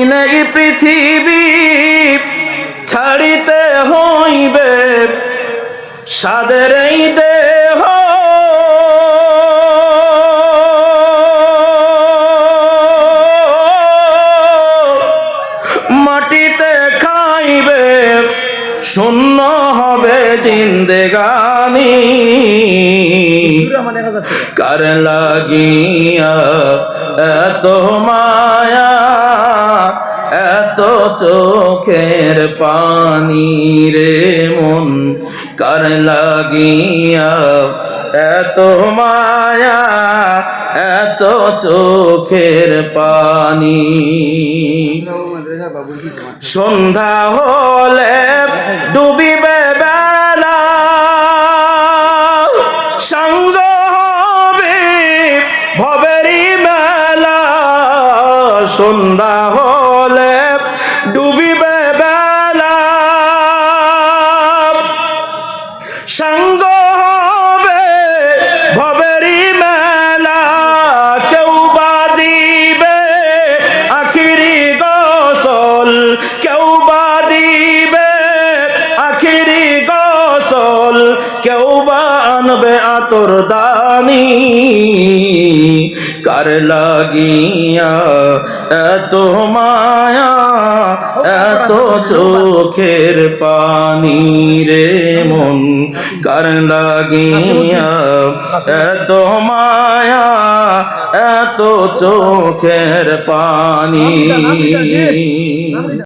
এই পৃথিবী ছাড়িতে হইবে সাদের এই দেহ। মাটিতে খাইবে শূন্য হবে জিন্দেগানি। কার লাগিয়া এত মায়া এত চোখের পানি রে মন, কার লাগিয়া এত মায়া, এত চোখের পানি। সন্ধ্যা হলে ডুবিবে বেলা, সঙ্গ হবে ভবেরি মেলা সন্ধ্যা হলে ডুবিবে বেলা। সঙ্গ হবে ভবেরি মেলা। কেউ বা দিবে আখিরি গোসল। কেউ বা দিবে আখিরি গোসল। কেউ বা আতর দানি, কার লাগিয়া এত মায়া, এত চোখের পানি রে মন, কার লাগিয়া এত মায়া, এত চোখের পানি।